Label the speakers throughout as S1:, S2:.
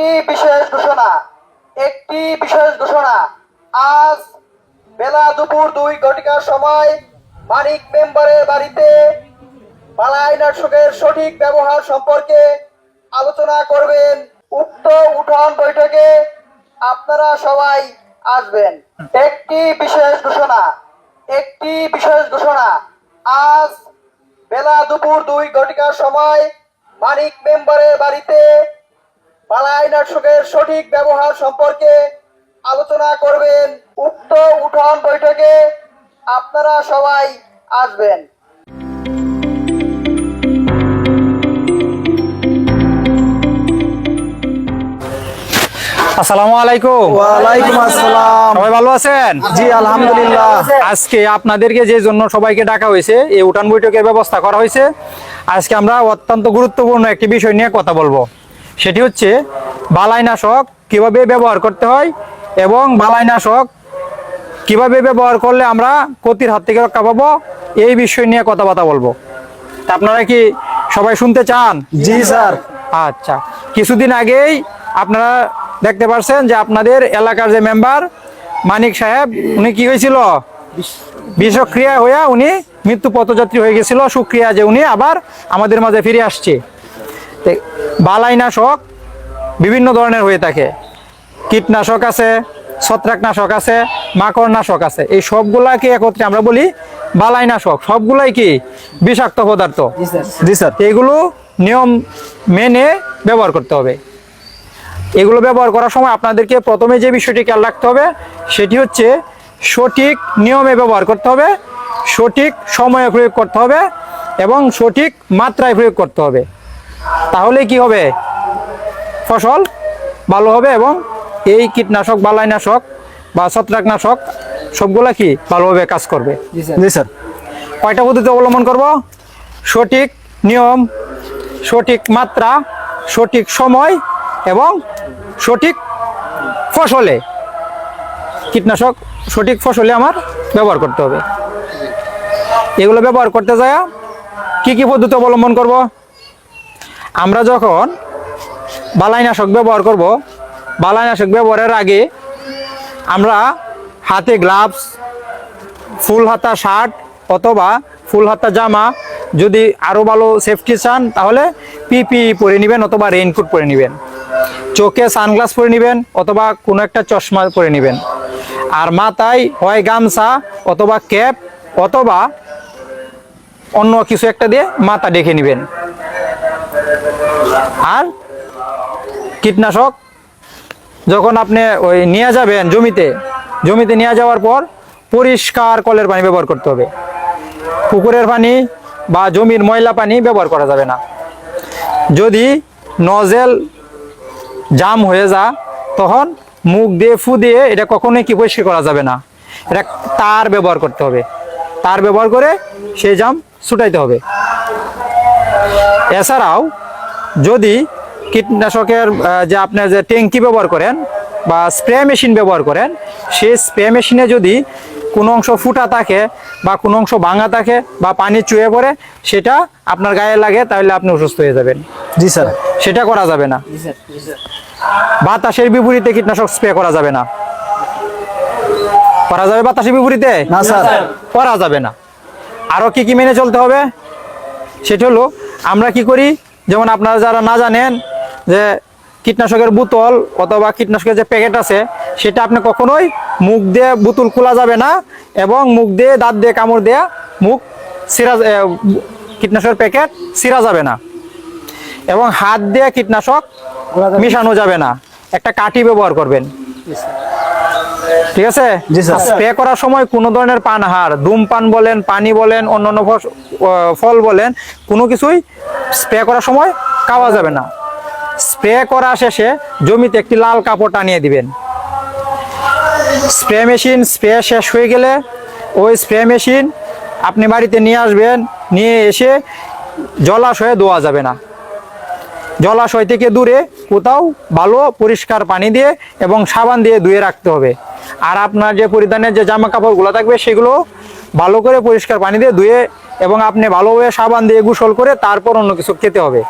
S1: একটি বিশেষ ঘোষণা, একটি বিশেষ ঘোষণা। আজ বেলা দুপুর দুই ঘটিকার সময় মানিক মেম্বারের বাড়িতে বালাই নাটকের সঠিক ব্যবহার সম্পর্কে আলোচনা করবেন উক্ত উঠান বৈঠকে আপনারা সবাই আসবেন। একটি বিশেষ ঘোষণা, একটি বিশেষ ঘোষণা। আজ বেলা দুপুর দুই ঘটিকার সময় মানিক মেম্বারের বাড়িতে বালাই নাটকের সঠিক ব্যবহার সম্পর্কে আলোচনা করবেন উক্ত উঠান বৈঠকে আপনারা সবাই আসবেন।
S2: আসসালামু আলাইকুম।
S3: ওয়ালাইকুম আসসালাম।
S2: সবাই ভালো আছেন?
S3: জি আলহামদুলিল্লাহ।
S2: আজকে আপনাদেরকে যে জন্য সবাইকে ডাকা হয়েছে এই উঠান বৈঠকের ব্যবস্থা করা হয়েছে। আজকে আমরা অত্যন্ত গুরুত্বপূর্ণ একটি বিষয় নিয়ে কথা বলব। সেটি হচ্ছে বালাইনাশক কীভাবে ব্যবহার করতে হয় এবং বালাইনাশক কীভাবে ব্যবহার করলে আমরা ক্ষতির হাত থেকে রক্ষা পাবো এই বিষয় নিয়ে কথাবার্তা বলব। আপনারা কি সবাই শুনতে চান?
S3: জি স্যার।
S2: আচ্ছা কিছুদিন আগেই আপনারা দেখতে পারছেন যে আপনাদের এলাকার যে মেম্বার মানিক সাহেব উনি কি হয়েছিল? বিষক্রিয়া হইয়া উনি মৃত্যু পথযাত্রী হয়ে গেছিল। সুক্রিয়া যে উনি আবার আমাদের মাঝে ফিরে আসছে। বালাইনাশক বিভিন্ন ধরনের হয়ে থাকে। কীটনাশক আছে ছত্রাকনাশক আছে মাকড়নাশক আছে। এই সবগুলাকে একত্রে আমরা বলি বালাইনাশক। সবগুলাই কি? বিষাক্ত পদার্থ।
S3: জি স্যার।
S2: এগুলো নিয়ম মেনে ব্যবহার করতে হবে। এগুলো ব্যবহার করার সময় আপনাদেরকে প্রথমে যে বিষয়টি খেয়াল রাখতে হবে সেটি হচ্ছে সঠিক নিয়মে ব্যবহার করতে হবে সঠিক সময়ে প্রয়োগ করতে হবে এবং সঠিক মাত্রায় প্রয়োগ করতে হবে। তাহলে কি হবে? ফসল ভালো হবে এবং এই কীটনাশক বালাইনাশক বা ছত্রাকনাশক সবগুলা কি ভালোভাবে কাজ করবে?
S3: জি স্যার।
S2: কয়টা পদ্ধতি অবলম্বন করব? সঠিক নিয়ম সঠিক মাত্রা সঠিক সময় এবং সঠিক ফসলে। কীটনাশক সঠিক ফসলে আমার ব্যবহার করতে হবে। এগুলো ব্যবহার করতে যায় কি কি পদ্ধতি অবলম্বন করব? আমরা যখন বালাইনাশক ব্যবহার করব, বালাইনাশক ব্যবহারের আগে আমরা হাতে গ্লাভস ফুল হাতা শার্ট অথবা ফুল হাতা জামা যদি আরও ভালো সেফটি চান, তাহলে পিপি পরে নেবেন অথবা রেইনকোট পরে নেবেন। চোখে সানগ্লাস পরে নেবেন অথবা কোনো একটা চশমা পরে নেবেন। আর মাথায় হয় গামছা অথবা ক্যাপ অথবা অন্য কিছু একটা দিয়ে মাথা ডেকে নেবেন। আর কীটনাশক, যখন আপনি ওই নিয়ে যাবেন জমিতে জমিতে নিয়ে যাওয়ার পর পরিষ্কার কলের পানি ব্যবহার করতে হবে। পুকুরের পানি বা জমির ময়লা পানি ব্যবহার করা যাবে না। যদি নজেল জাম হয়ে যা, তখন মুখ দিয়ে ফু দিয়ে এটা কখনোই কি পরিষ্কার করা যাবে না। এটা তার ব্যবহার করতে হবে। তার ব্যবহার করে সেই জাম ছুটাইতে হবে। এছাড়াও যদি কীটনাশকের যে আপনার যে ট্যাঙ্কি ব্যবহার করেন বা স্প্রে মেশিন ব্যবহার করেন সেই স্প্রে মেশিনে যদি কোনো অংশ ফুটা থাকে বা কোনো অংশ ভাঙা থাকে বা পানি চুয়ে পড়ে সেটা আপনার গায়ে লাগে তাহলে আপনি অসুস্থ হয়ে যাবেন।
S3: জি স্যার।
S2: সেটা করা যাবে না। বাতাসের বিপরীতে কীটনাশক স্প্রে করা যাবে না। করা যাবে বাতাসের বিপরীতে?
S3: না স্যার।
S2: করা যাবে না। আরও কি কি মেনে চলতে হবে? সেটা হলো আমরা কি করি? যেমন আপনারা যারা না জানেন যে কীটনাশকের বোতল অথবা কীটনাশকের যে প্যাকেট আছে সেটা আপনি কখনোই মুখ দিয়ে বোতল খোলা যাবে না এবং মুখ দিয়ে দাঁত দিয়ে কামড় দেয়া মুখ সিরা কীটনাশকের প্যাকেট সিরা যাবে না এবং হাত দিয়ে কীটনাশক মিশানো যাবে না। একটা কাঠি ব্যবহার করবেন। ঠিক আছে? স্প্রে করার সময় কোনো ধরনের পানহার ধূমপান বলেন পানি বলেন অন্যান্য ফল বলেন কোনো কিছুই স্প্রে করার সময় খাওয়া যাবে না। স্প্রে করা শেষে জমিতে একটি লাল কাপড় টানিয়ে দিবেন। স্প্রে মেশিন স্প্রে শেষ হয়ে গেলে ওই স্প্রে মেশিন আপনি বাড়িতে নিয়ে আসবেন নিয়ে এসে জলাশয়ে ধোয়া যাবে না। জলাশয় থেকে দূরে কোথাও ভালো পরিষ্কার পানি দিয়ে এবং সাবান দিয়ে ধুয়ে রাখতে হবে। আর আপনার যে পরিধানের যে জামা কাপড়গুলো থাকবে সেগুলো ভালো করে পরিষ্কার পানি দিয়ে ধুয়ে এবং আপনি ভালোভাবে সাবান দিয়ে গোসল করে তারপর অন্য কিছু খেতে হবে।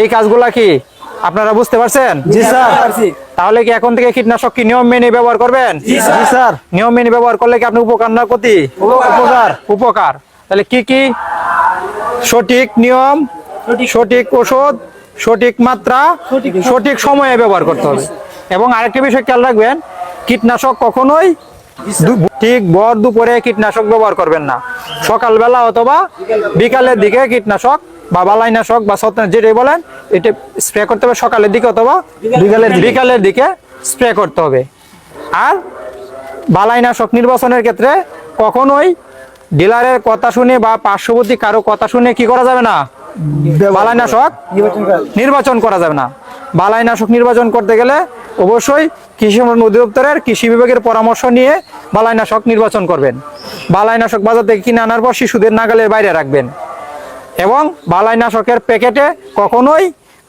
S2: এই কাজগুলা কি আপনারা বুঝতে পারছেন?
S3: জি স্যার
S2: তাহলে কি এখন থেকে কীটনাশক কি নিয়ম মেনে ব্যবহার করবেন?
S3: জি স্যার।
S2: নিয়ম মেনে ব্যবহার করলে কি আপনি উপকার না ক্ষতি? উপকার। উপকার। তাহলে কি কি? সঠিক নিয়ম সঠিক ওষুধ সঠিক মাত্রা সঠিক সময়ে ব্যবহার করতে হবে। এবং আরেকটা বিষয় খেয়াল রাখবেন কীটনাশক কখনোই ঠিক ভর দুপুরে কীটনাশক ব্যবহার করবেন না। সকালবেলা অথবা বিকালের দিকে কীটনাশক বা বালাইনাশক বা ছত্রাক যেটাই বলেন এটা স্প্রে করতে হবে সকালের দিকে অথবা বিকালের বিকালের দিকে স্প্রে করতে হবে। আর বালাইনাশক নির্বাচনের ক্ষেত্রে কখনোই ডিলারের কথা শুনে বা পার্শ্ববর্তী কারও কথা শুনে কি করা যাবে না? বালাইনাশক নির্বাচন করা যাবে না। বালাইনাশক নির্বাচন করতে গেলে অবশ্যই কৃষি উন্নয়ন অধিদপ্তরের কৃষি বিভাগের পরামর্শ নিয়ে বালাইনাশক নির্বাচন করবেন। বালাইনাশক বাজার থেকে কিনে আনার পর শিশুদের নাগালের বাইরে রাখবেন। এবং বালাইনাশকের প্যাকেটে কখনোই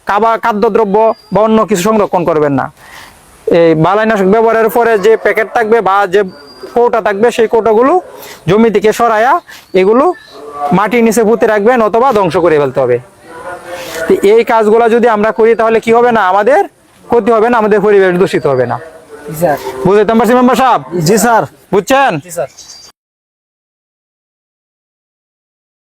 S2: কাবা খাদ্যদ্রব্য বা অন্য কিছু সংরক্ষণ করবেন না। এই বালাইনাশক ব্যবহারের পরে যে প্যাকেট থাকবে বা যে কৌটা থাকবে, সেই কৌটাগুলো জমি থেকে সরাইয়া এগুলো মাটির নিচে পুঁতে রাখবেন অথবা ধ্বংস করে ফেলতে হবে। এই কাজগুলো যদি আমরা করি তাহলে কি হবে না? আমাদের ক্ষতি হবে না আমাদের পরিবেশ দূষিত হবে না। বুঝতে পারছি মেম্বার সাহেব?
S3: জি স্যার।
S2: বুঝছেন?